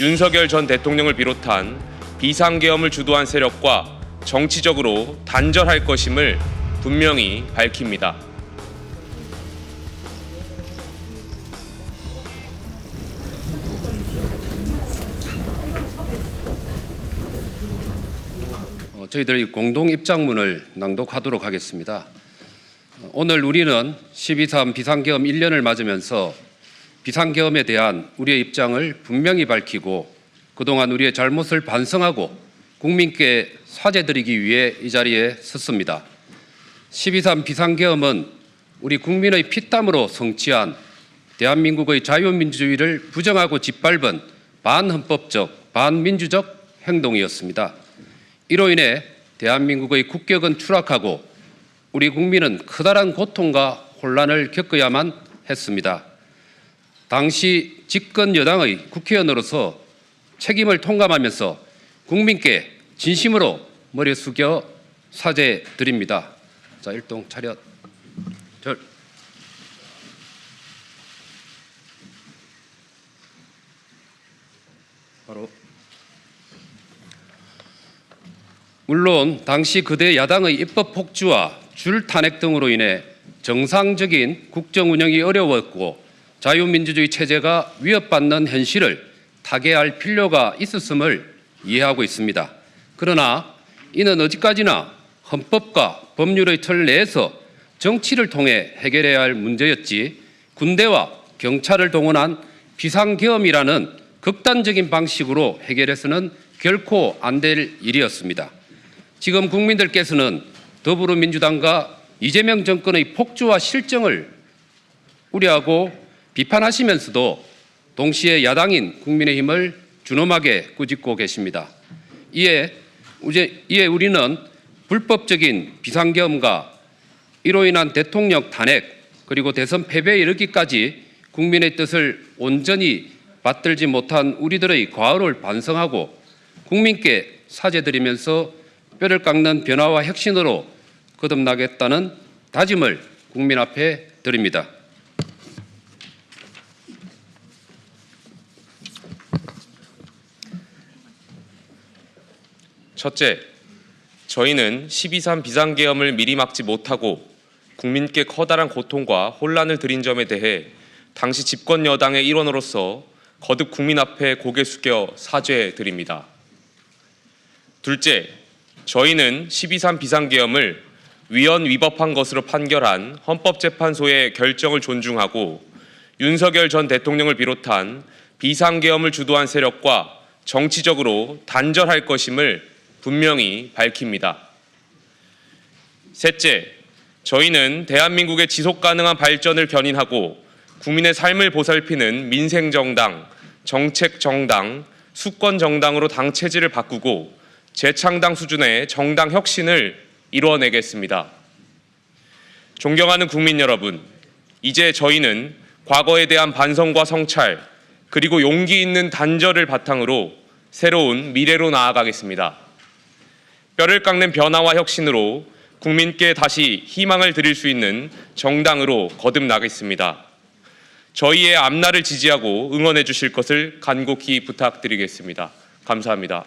윤석열 전 대통령을 비롯한 비상계엄을 주도한 세력과 정치적으로 단절할 것임을 분명히 밝힙니다. 어, 저희들의 공동 입장문을 낭독하도록 하겠습니다. 어, 오늘 우리는 12.3 비상계엄 1년을 맞으면서 비상계엄에 대한 우리의 입장을 분명히 밝히고 그동안 우리의 잘못을 반성하고 국민께 사죄드리기 위해 이 자리에 섰습니다. 12.3 비상계엄은 우리 국민의 피땀으로 성취한 대한민국의 자유민주주의를 부정하고 짓밟은 반헌법적, 반민주적 행동이었습니다. 이로 인해 대한민국의 국격은 추락하고 우리 국민은 커다란 고통과 혼란을 겪어야만 했습니다. 당시 집권 여당의 국회의원으로서 책임을 통감하면서 국민께 진심으로 머리 숙여 사죄드립니다. 자, 일동 차렷. 절. 바로 물론 당시 그대 야당의 입법 폭주와 줄 탄핵 등으로 인해 정상적인 국정 운영이 어려웠고 자유민주주의 체제가 위협받는 현실을 타개할 필요가 있었음을 이해하고 있습니다. 그러나 이는 어디까지나 헌법과 법률의 틀 내에서 정치를 통해 해결해야 할 문제였지 군대와 경찰을 동원한 비상계엄이라는 극단적인 방식으로 해결해서는 결코 안 될 일이었습니다. 지금 국민들께서는 더불어민주당과 이재명 정권의 폭주와 실정을 우려하고 비판하시면서도 동시에 야당인 국민의힘을 준엄하게 꾸짖고 계십니다. 이에 이에 우리는 불법적인 비상계엄과 이로 인한 대통령 탄핵 그리고 대선 패배에 이르기까지 국민의 뜻을 온전히 받들지 못한 우리들의 과오를 반성하고 국민께 사죄드리면서 뼈를 깎는 변화와 혁신으로 거듭나겠다는 다짐을 국민 앞에 드립니다. 첫째, 저희는 12.3 비상계엄을 미리 막지 못하고 국민께 커다란 고통과 혼란을 드린 점에 대해 당시 집권 여당의 일원으로서 거듭 국민 앞에 고개 숙여 사죄드립니다. 둘째, 저희는 12.3 비상계엄을 위헌 위법한 것으로 판결한 헌법재판소의 결정을 존중하고 윤석열 전 대통령을 비롯한 비상계엄을 주도한 세력과 정치적으로 단절할 것임을 분명히 밝힙니다. 셋째, 저희는 대한민국의 지속 가능한 발전을 견인하고 국민의 삶을 보살피는 민생 정당, 정책 정당, 수권 정당으로 당 체질을 바꾸고 재창당 수준의 정당 혁신을 이루어내겠습니다. 존경하는 국민 여러분, 이제 저희는 과거에 대한 반성과 성찰, 그리고 용기 있는 단절을 바탕으로 새로운 미래로 나아가겠습니다. 뼈를 깎는 변화와 혁신으로 국민께 다시 희망을 드릴 수 있는 정당으로 거듭나겠습니다. 저희의 앞날을 지지하고 응원해 주실 것을 간곡히 부탁드리겠습니다. 감사합니다.